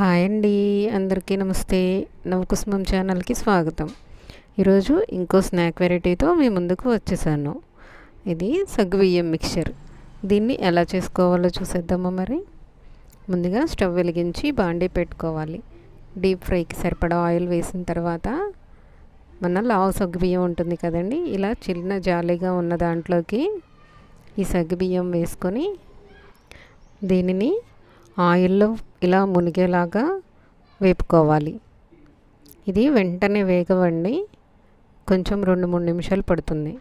Hi అండి. అందరికీ నమస్తే. నవకుసుమం ఛానల్కి స్వాగతం. ఈరోజు ఇంకో స్నాక్ వెరైటీతో మీ ముందుకు వచ్చేసాను. ఇది సగ్గుబియ్యం మిక్చర్. దీన్ని ఎలా చేసుకోవాలో చూసేద్దామా మరి? ముందుగా స్టవ్ వెలిగించి బాండీ పెట్టుకోవాలి. డీప్ ఫ్రైకి సరిపడా ఆయిల్ వేసిన తర్వాత మన లావు సగ్గుబియ్యం ఉంటుంది కదండి ఇలా చిన్న జాలీగా ఉన్న దాంట్లోకి ఈ సగ్గుబియ్యం వేసుకొని దీనిని ఆయిల్లో ఇలా మునిగేలాగా వేపుకోవాలి. ఇది వెంటనే వేగవండి. కొంచెం రెండు మూడు నిమిషాలు పడుతుంది.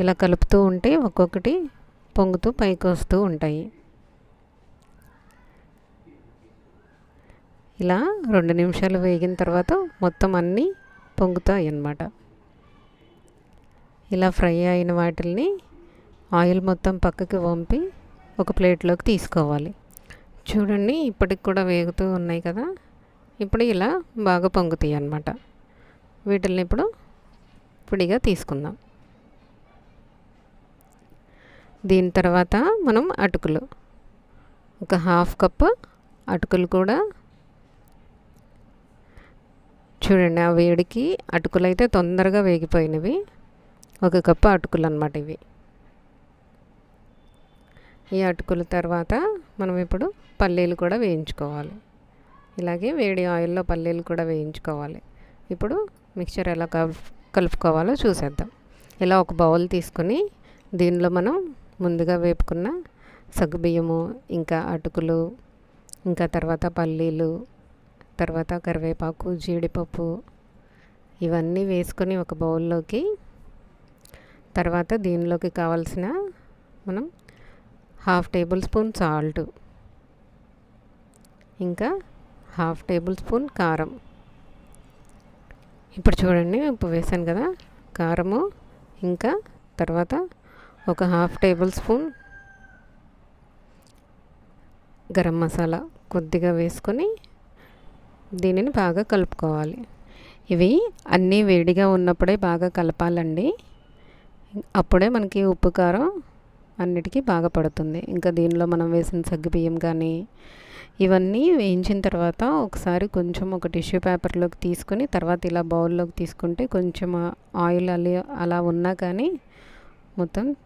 ఇలా కలుపుతూ ఉంటే ఒక్కొక్కటి పొంగుతూ పైకి వస్తూ ఉంటాయి. ఇలా రెండు నిమిషాలు వేగిన తర్వాత మొత్తం అన్నీ పొంగుతాయి అన్నమాట. ఇలా ఫ్రై అయిన వాటిల్ని ఆయిల్ మొత్తం పక్కకి వంపి ఒక ప్లేట్లోకి తీసుకోవాలి. చూడండి ఇప్పటికి కూడా వేగుతూ ఉన్నాయి కదా. ఇప్పుడు ఇలా బాగా పొంగుతాయి అన్నమాట. వీటిల్ని ఇప్పుడు పొడిగా తీసుకుందాం. దీని తర్వాత మనం అటుకులు. ఒక హాఫ్ కప్ అటుకులు కూడా. చూడండి ఆ వేడికి అటుకులు అయితే తొందరగా వేగిపోయినవి. ఒక కప్పు అటుకులు అనమాట ఇవి. ఈ అటుకుల తర్వాత మనం ఇప్పుడు పల్లీలు కూడా వేయించుకోవాలి. ఇలాగే వేడి ఆయిల్లో పల్లీలు కూడా వేయించుకోవాలి. ఇప్పుడు మిక్చర్ ఎలా కలుపుకోవాలో చూసేద్దాం. ఇలా ఒక బౌల్ తీసుకొని దీనిలో మనం ముందుగా వేపుకున్న సగ్గుబియ్యము ఇంకా అటుకులు ఇంకా తర్వాత పల్లీలు తర్వాత కరివేపాకు జీడిపప్పు ఇవన్నీ వేసుకొని ఒక బౌల్లోకి తర్వాత దీనిలోకి కావాల్సిన మనం హాఫ్ టేబుల్ స్పూన్ సాల్ట్. ఇంకా హాఫ్ టేబుల్ స్పూన్ కారం. ఇప్పుడు చూడండి ఉప్పు వేసాను కదా కారము. ఇంకా తర్వాత ఒక half tablespoon garam masala కొద్దిగా వేసుకొని దీనిని బాగా కలుపుకోవాలి. ఇవి అన్నీ వేడిగా ఉన్నప్పుడే బాగా కలపాలండి. అప్పుడే మనకి ఉప్పు కారం అన్నిటికీ బాగా పడుతుంది. ఇంకా దీనిలో మనం వేసిన సగ్గుబియ్యం కానీ ఇవన్నీ వేయించిన తర్వాత ఒకసారి కొంచెం ఒక టిష్యూ పేపర్లోకి తీసుకొని తర్వాత ఇలా బౌల్లోకి తీసుకుంటే కొంచెం ఆయిల్ అలా అలా ఉన్నా కానీ మొత్తం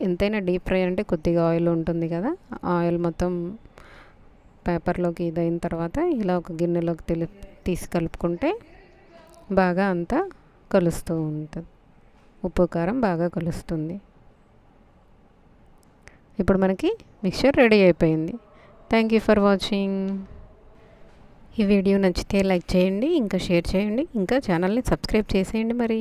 ఎంతైనా డీప్ ఫ్రై అంటే కొద్దిగా ఆయిల్ ఉంటుంది కదా ఆయిల్ మొత్తం పేపర్లోకి ఇదైన తర్వాత ఇలా ఒక గిన్నెలోకి తెలి తీసి కలుపుకుంటే బాగా అంతా కలుస్తూ ఉంటుంది. ఉప్పు కారం బాగా కలుస్తుంది. ఇప్పుడు మనకి మిక్చర్ రెడీ అయిపోయింది. థ్యాంక్ యూ ఫర్ వాచింగ్ ఈ వీడియో నచ్చితే లైక్ చేయండి ఇంకా షేర్ చేయండి ఇంకా ఛానల్ని సబ్స్క్రైబ్ చేసేయండి మరి.